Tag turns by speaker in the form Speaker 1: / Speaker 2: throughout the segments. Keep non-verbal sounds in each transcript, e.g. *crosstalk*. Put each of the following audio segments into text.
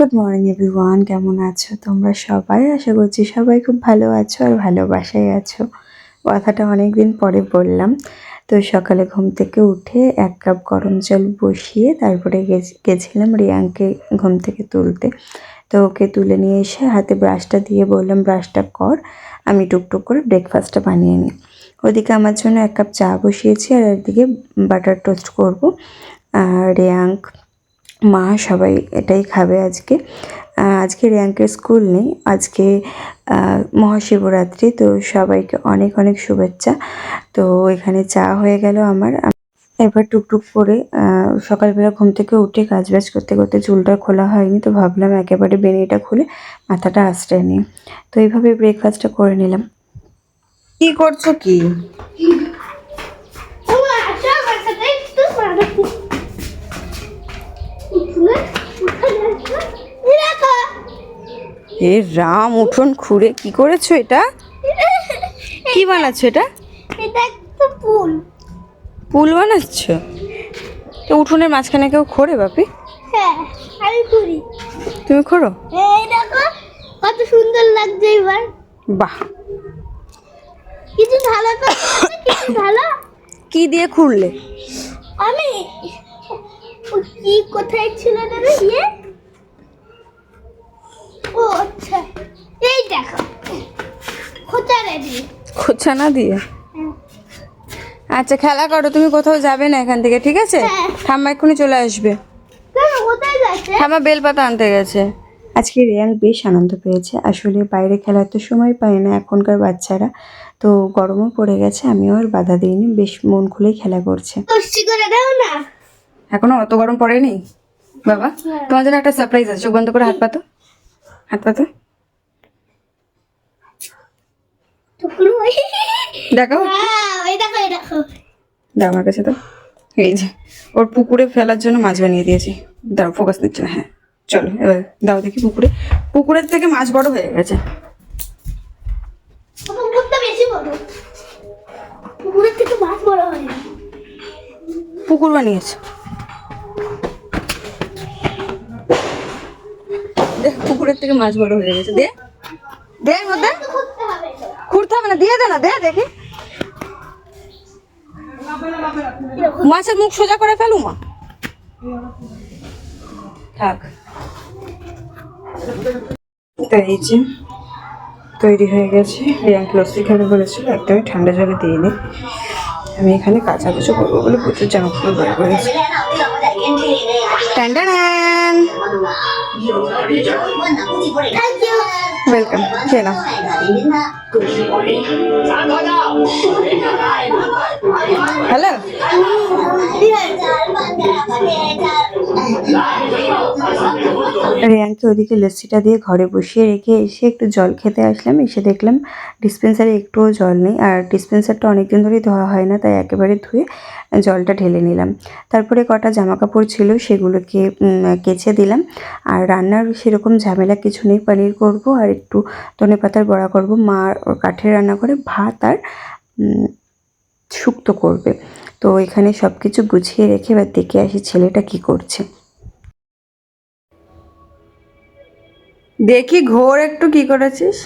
Speaker 1: Good morning everyone কেমন আছো তোমরা সবাই? আশা করছি সবাই খুব ভালো আছো আর ভালোবাসায় আছো। কথাটা অনেক দিন পরে বললাম। তো সকালে ঘুম থেকে উঠে এক কাপ গরম জল বসিয়ে তারপরে গেছি- গেছিলাম রিয়াংকে ঘুম থেকে তুলতে। তো ওকে তুলে নিয়ে এসে হাতে ব্রাশটা দিয়ে বললাম, ব্রাশটা কর, আমি টুকটুক করে ব্রেকফাস্টটা বানিয়ে নিই। ওদিকে আমার জন্য এক কাপ চা বসিয়েছি আর একদিকে বাটার টোস্ট করব। আর রিয়াঙ্ক মা সবাই এটাই খাবে আজকে। আজকে র্যাঙ্কের স্কুল নেই আজকে মহাশিবরাত্রি তো সবাইকে অনেক অনেক শুভেচ্ছা। তো এখানে চা হয়ে গেল আমার। এবার টুকটুক করে সকালবেলা ঘুম থেকে উঠে কাজ বাজ করতে করতে চুলটা খোলা হয়নি তো ভাবলাম একেবারে বেনিটা খুলে মাথাটা আশ্রয় নিই। তো এইভাবে ব্রেকফাস্টটা করে নিলাম। কি করছ কি? এ রাম উঠোন খুঁড়ে কি করেছ এটা? কি বানাচ্ছো এটা?
Speaker 2: এটা একটা ফুল।
Speaker 1: পুল বানাচ্ছ? তো উঠোনের মাঝখানে কেউ খোরে বাপি?
Speaker 2: হ্যাঁ আমি
Speaker 1: তুমি
Speaker 2: এই দেখো কত সুন্দর লাগছে এবার।
Speaker 1: বাহ।
Speaker 2: কিছু ঢালা তো কিছু ঢালা
Speaker 1: কি দিয়ে খুঁড়লে?
Speaker 2: আমি কি কোথায় ছিল না ইয়ে? ও আচ্ছা এই দেখো খোঁচা রেডি
Speaker 1: খোঁচা না দিয়ে? আচ্ছা খেলা করো তুমি কোথাও যাবে না এখান থেকে ঠিক আছে?
Speaker 2: হ্যাঁ।
Speaker 1: ঠাম্মা এক্ষুনি চলে আসবে।
Speaker 2: কেন
Speaker 1: ঠাম্মা বেলপাতা আনতে গেছে। আজকে রিয়ান বেশ আনন্দ পেয়েছে। আসলে বাইরে খেলার তো সময় পায় না এখনকার বাচ্চারা। তো গরমও পড়ে গেছে আমিও আর বাধা দিইনি। বেশ মন খুলেই খেলা করছে।
Speaker 2: কষ্টি করে দাও না।
Speaker 1: এখনও অত গরম পড়েনি? বাবা তোমার জন্য একটা সারপ্রাইজ আছে। চোখ বন্ধ করে হাত পাতো হাত পাতো *laughs* দেখো
Speaker 2: দেখো। দেখো
Speaker 1: আমার কাছে তো এই যে ওর পুকুরে ফেলার জন্য মাছ বানিয়ে দিয়েছি। দাও ফোকাস দিচ্ছে না হ্যাঁ। চলো এবার দাও দেখি পুকুরে। পুকুরের থেকে মাছ বড় হয়ে গেছে।
Speaker 2: হয়
Speaker 1: পুকুর বানিয়েছে। দেখ পুকুরের থেকে মাছ বড় হয়ে গেছে। দে। দে এর মধ্যে
Speaker 2: খুঁজতে হবে তো।
Speaker 1: খুঁড়তে হবে না, দিয়ে দে না, দে, দেখি। মাছের মুখ সোজা করে ফেলু মা। থাক। এই যে তৈরি হয়ে গেছে রিয়াঙ্ক লস্যি খাবে বলেছিল একদমই ঠান্ডা জলে দিয়ে দিই আমি এখানে কাঁচা কিছু করব বলে প্রচুর জামা কাপড় বার করেছি। ট্যান্ডান. ওয়েলকাম খেয়ে নাও হ্যালো রিয়ানকে ওদিকে লস্যিটা দিয়ে ঘরে বসিয়ে রেখে এসে একটু জল খেতে আসলাম। এসে দেখলাম ডিসপেন্সারে একটুও জল নেই আর ডিসপেন্সারটা অনেকদিন ধরেই ধোয়া হয় না, তাই একেবারে ধুয়ে জলটা ঢেলে নিলাম। তারপরে কটা জামা কাপড় ছিল সেগুলোকে কেচে দিলাম। আর রান্নার সেরকম ঝামেলা কিছু নেই, পনির করব আর একটু ধনে পাতার বড়া করব। মা কাঠের রান্না করে ভাত আর শুক্তো করবে। তো এখানে সব কিছু গুছিয়ে রেখে এবার দেখে আসি ছেলেটা কি করছে। দেখি ঘোর একটু কি করেছিস?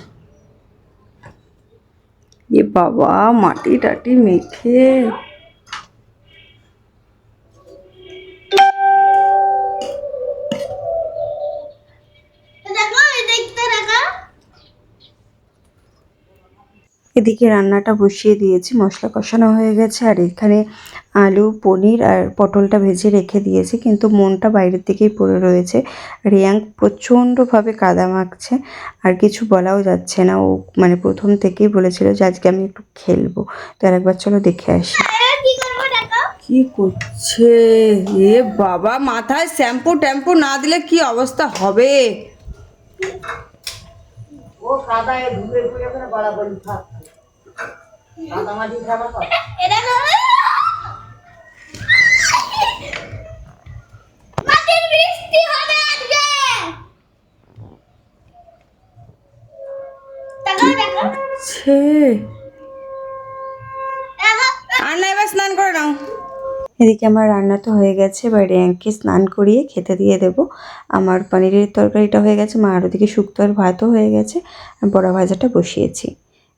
Speaker 1: এ বাবা, মাটি টাটি মেখে এদিকে রান্নাটা বসিয়ে দিয়েছি মশলা কষানো হয়ে গেছে আর এখানে আলু পনির আর পটলটা ভেজে রেখে দিয়েছি কিন্তু মনটা বাইরের দিকেই পড়ে রয়েছে। রিয়াং প্রচণ্ডভাবে কাদা মাখছে আর কিছু বলাও যাচ্ছে না। ও মানে প্রথম থেকেই বলেছিল যে আজকে আমি একটু খেলব। তো আর একবার চলো দেখে আসি।
Speaker 2: কি
Speaker 1: কি করছে? এ বাবা মাথায় শ্যাম্পু ট্যাম্পু না দিলে কি অবস্থা হবে?
Speaker 2: এ দেখো। মাটির বৃষ্টি হবে আজকে। দেখো দেখো।
Speaker 1: ছে।
Speaker 2: দেখো।
Speaker 1: আর না এবার স্নান করে নাও। এদিকে আমার রান্না তো হয়ে গেছে, এবার রিয়াংকে স্নান করিয়ে খেতে দিয়ে দেবো। আমার পনিরের তরকারিটা হয়ে গেছে, মা আর ওদিকে শুক্তো আর ভাতও হয়ে গেছে বড়া ভাজাটা বসিয়েছি।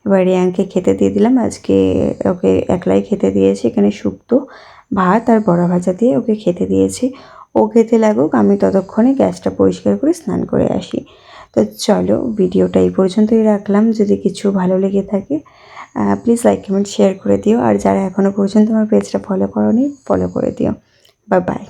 Speaker 1: এবার রিয়াংকে খেতে দিয়ে দিলাম, আজকে ওকে একলাই খেতে দিয়েছি, এখানে শুক্তো, ভাত আর বড়া ভাজা দিয়ে ওকে খেতে দিয়েছি। ও খেতে লাগুক, আমি ততক্ষণে গ্যাসটা পরিষ্কার করে স্নান করে আসি। তো চলো, ভিডিওটা এই পর্যন্তই রাখলাম, যদি কিছু ভালো লেগে থাকে প্লিজ লাইক কমেন্ট শেয়ার করে দিও। আর যারা এখনও পর্যন্ত আমার পেজটা ফলো করো ফলো করে দিও। বা বাই